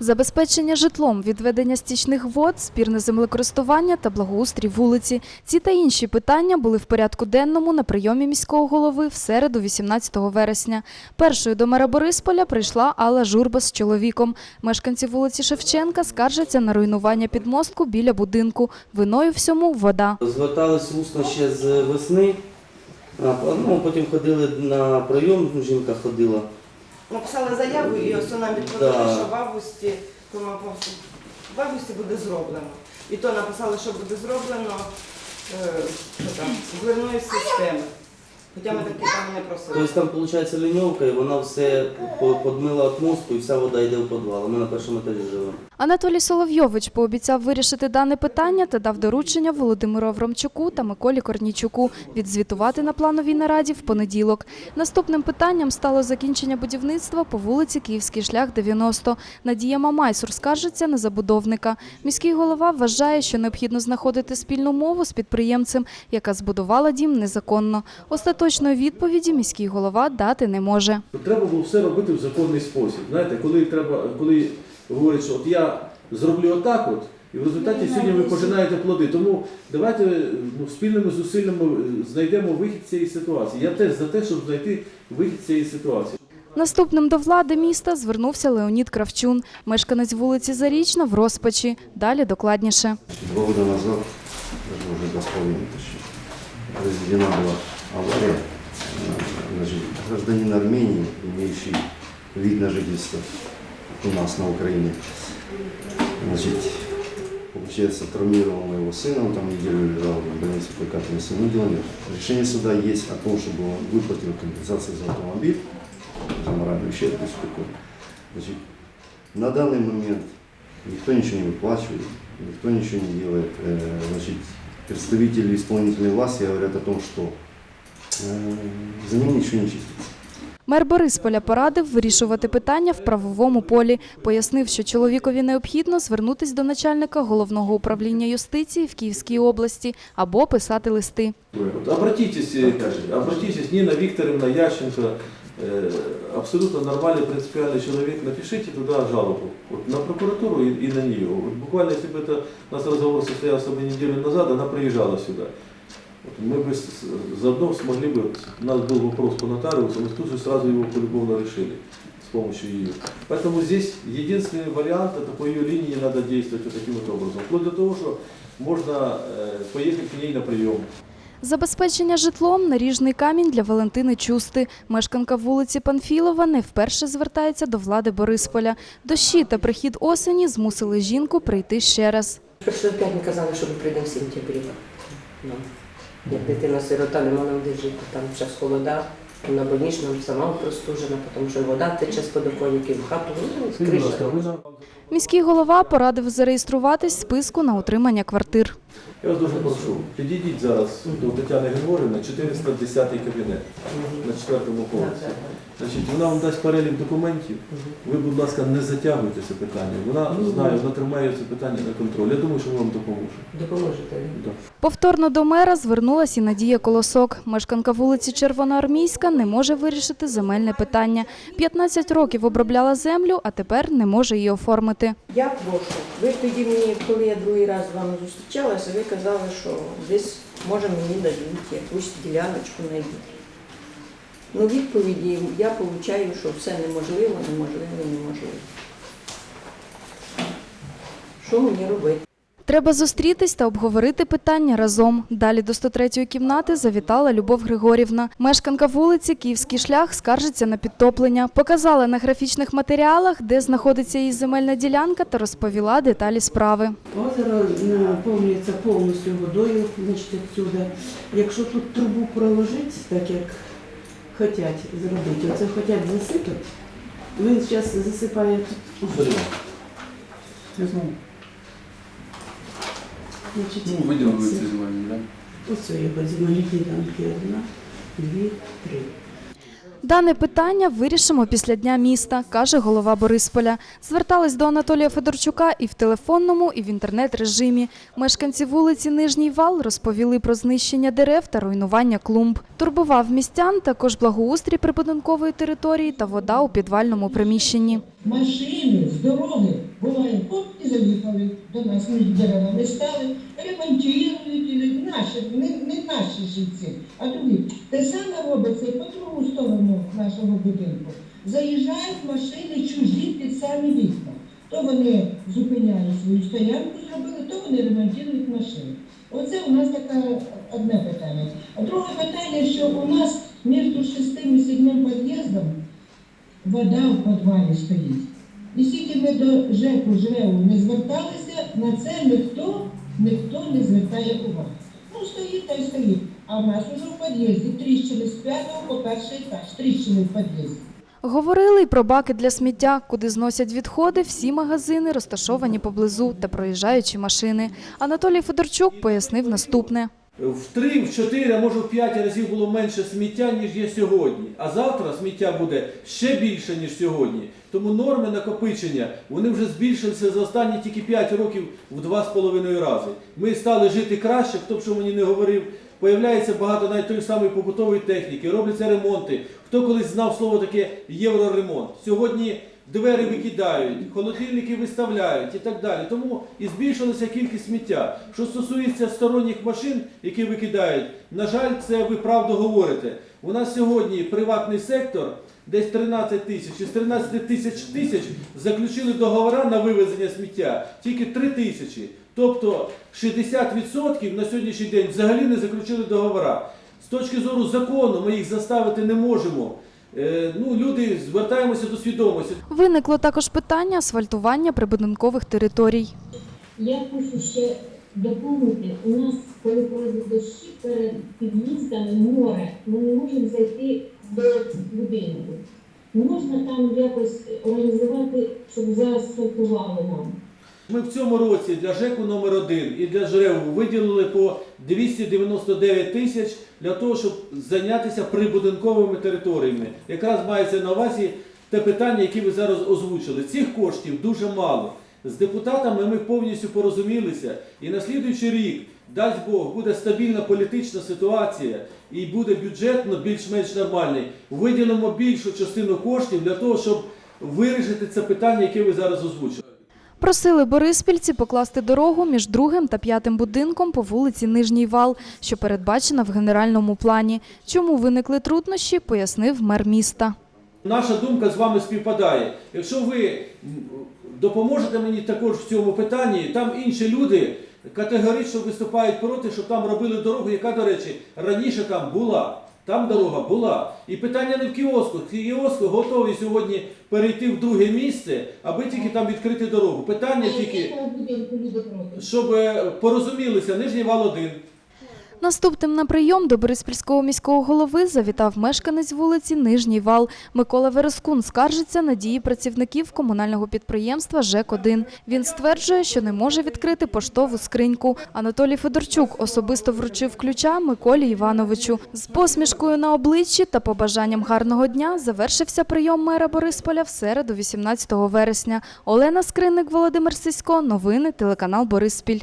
Забезпечення житлом, відведення стічних вод, спірне землекористування та благоустрій вулиці. Ці та інші питання були в порядку денному на прийомі міського голови в середу, 18 вересня. Першою до мера Борисполя прийшла Алла Журба з чоловіком. Мешканці вулиці Шевченка скаржаться на руйнування підмостку біля будинку. Виною всьому вода. Звертались усно ще з весни, ну, потім ходили на прийом, жінка ходила. Написали заяву і ось нам відповіли, що в августі, в августі буде зроблено. І то написали, що буде зроблено е, що там, з системи. Хоча ми такі там не просили. Тобто там виходить ліньовка і вона все по- подмила від мосту і вся вода йде в підвал. Ми на першому етажі живемо. Анатолій Соловйович пообіцяв вирішити дане питання та дав доручення Володимиру Аврамчуку та Миколі Корнійчуку відзвітувати на плановій нараді в понеділок. Наступним питанням стало закінчення будівництва по вулиці Київський шлях 90. Надія Мамайсур скаржиться на забудовника. Міський голова вважає, що необхідно знаходити спільну мову з підприємцем, яка збудувала дім незаконно. Остаточної відповіді міський голова дати не може. Треба було все робити в законний спосіб. Знаєте, коли треба, коли говорять, що от я зроблю отак, от, і в результаті сьогодні ви пожинаєте плоди. Тому давайте ну, спільними зусиллями е, знайдемо вихід цієї ситуації. Я теж за те, щоб знайти вихід цієї ситуації. Наступним до влади міста звернувся Леонід Кравчун, мешканець вулиці Зарічна в розпачі. Далі докладніше. Два года назад, даже уже два точнее, произведена была авария. Э, Значит, гражданин Армении, имеющий вид на жительство у нас на Украине, значит, получается, травмировал моего сына, он там неделю лежал в больнице по дело нет. Решение суда есть о том, чтобы он выплатил компенсацию за автомобиль, за моральный ущерб и все. Значит, на данный момент никто ничего не выплачивает, никто ничего не делает. Э, Значит, представители исполнительной власти говорят о том, что за ним ничего не чистится. Мер Борисполя порадив вирішувати питання в правовому полі. Пояснив, що чоловікові необхідно звернутись до начальника головного управління юстиції в Київській області або писати листи. Вот, обратитесь, э, обратитесь, Нина Викторовна Ященко, э, абсолютно нормальный, принципиальный человек, напишите туда жалобу вот, на прокуратуру и, и на нее. Вот, буквально, если бы это у нас разговор состоялся бы неделю назад, она приезжала сюда. Вот, мы бы с- с- заодно смогли бы, у нас был вопрос по нотариусу, мы тут же сразу его полюбовно решили с помощью ее. Поэтому здесь единственный вариант, это по ее линии надо действовать вот таким вот образом. Вплоть до того, что можно э, поехать к ней на прием. Забезпечення житлом наріжний камінь для Валентини Чусти. Мешканка вулиці Панфілова не вперше звертається до влади Борисполя. Дощі та прихід осені змусили жінку прийти ще раз. Першого п'ять ми казали, що ми прийдемо в сентябрі. Як дитина сирота, не мала де жити, там час холода, на больничному сама простужена, тому що вода тече з подоконників, в хату, ну, криша. Міський голова порадив зареєструватись в списку на утримання квартир. Я вас дуже прошу, підійдіть зараз до Тетяни Григорівни, 410 кабінет на четвертому поверсі. Значить, вона вам дасть перелік документів. Ви, будь ласка, не затягуйте це питання. Вона знає, вона тримає це питання на контроль. Я думаю, що ми вам допоможемо. Допоможете. Да. Повторно до мера звернулась і Надія Колосок. Мешканка вулиці Червоноармійська не може вирішити земельне питання. 15 років обробляла землю, а тепер не може її оформити. Я прошу. Ви тоді мені, коли я другий раз з вами зустрічалася, ви казали, що десь може мені дадуть якусь діляночку знайдуть. Ну, відповіді я отримую, що все неможливо, неможливо, неможливо. Що мені робити? Треба зустрітись та обговорити питання разом. Далі до 103-ї кімнати завітала Любов Григорівна. Мешканка вулиці Київський шлях скаржиться на підтоплення. Показала на графічних матеріалах, де знаходиться її земельна ділянка, та розповіла деталі справи. Озеро наповнюється повністю водою, значить, відсюди. Якщо тут трубу проложити, так як хочуть зробити, оце хочуть засипати, він зараз засипає тут. Значить, Ну, виділили оце- ці земельні, так? Оце його земельні ділянки. Одна, дві, три. Дане питання вирішимо після дня міста, каже голова Борисполя. Звертались до Анатолія Федорчука і в телефонному, і в інтернет-режимі. Мешканці вулиці Нижній Вал розповіли про знищення дерев та руйнування клумб. Турбував містян також благоустрій прибудинкової території та вода у підвальному приміщенні. машини з дороги приїхали до нас, ми дерева не стали, ремонтують, і наші, не, не наші жильці, а другі. Те саме робиться і по другу сторону нашого будинку. Заїжджають машини чужі під самі вікна. То вони зупиняють свою стоянку, зробили, то вони ремонтують машини. Оце у нас таке одне питання. А друге питання, що у нас між шестим і сідним під'їздом вода в підвалі стоїть. І скільки ми до ЖЕКу ЖРЕУ не зверталися, на це ніхто, ніхто не звертає уваги. Ну, стоїть та й стоїть. А в нас уже в під'їзді тріщини з п'ятого по перший етаж, тріщини в під'їзді. Говорили й про баки для сміття, куди зносять відходи всі магазини, розташовані поблизу та проїжджаючі машини. Анатолій Федорчук пояснив наступне. В три, в чотири, а може в п'ять разів було менше сміття, ніж є сьогодні. А завтра сміття буде ще більше, ніж сьогодні. Тому норми накопичення вони вже збільшилися за останні тільки 5 років в два з половиною рази. Ми стали жити краще, хто б що мені не говорив. Появляється багато навіть тої самої побутової техніки, робляться ремонти. Хто колись знав слово таке євроремонт? Сьогодні двері викидають, холодильники виставляють і так далі. Тому і збільшилася кількість сміття. Що стосується сторонніх машин, які викидають, на жаль, це ви правду говорите. У нас сьогодні приватний сектор. Десь 13 тисяч. Із 13 тисяч тисяч заключили договори на вивезення сміття тільки 3 тисячі. Тобто 60% на сьогоднішній день взагалі не заключили договори. З точки зору закону ми їх заставити не можемо. Е, Ну, люди звертаємося до свідомості. Виникло також питання асфальтування прибудинкових територій. Я хочу ще доповнити. У нас, коли пройдуть дощі перед під'їздами море, ми не можемо зайти до будинку. Не можна там якось організувати, щоб заасфальтували нам. Ми в цьому році для ЖЕКу номер 1 і для ЖРЕВу виділили по 299 тисяч для того, щоб зайнятися прибудинковими територіями. Якраз мається на увазі те питання, яке ви зараз озвучили. Цих коштів дуже мало. З депутатами ми повністю порозумілися, і на слідуючий рік, дасть Бог, буде стабільна політична ситуація і буде бюджетно більш-менш нормальний. Виділимо більшу частину коштів для того, щоб вирішити це питання, яке ви зараз озвучили. Просили бориспільці покласти дорогу між другим та п'ятим будинком по вулиці Нижній Вал, що передбачена в генеральному плані. Чому виникли труднощі, пояснив мер міста. Наша думка з вами співпадає. Якщо ви допоможете мені також в цьому питанні, там інші люди категорично виступають проти, щоб там робили дорогу, яка, до речі, раніше там була. Там дорога була. І питання не в кіоску. Кіоску готові сьогодні перейти в друге місце, аби тільки там відкрити дорогу. Питання тільки, щоб е, порозумілися, Нижній вал 1. Наступним на прийом до Бориспільського міського голови завітав мешканець вулиці Нижній Вал. Микола Верескун скаржиться на дії працівників комунального підприємства ЖЕК-1. Він стверджує, що не може відкрити поштову скриньку. Анатолій Федорчук особисто вручив ключа Миколі Івановичу. З посмішкою на обличчі та побажанням гарного дня завершився прийом мера Борисполя в середу 18 вересня. Олена Скринник, Володимир Сисько. Новини телеканал Бориспіль.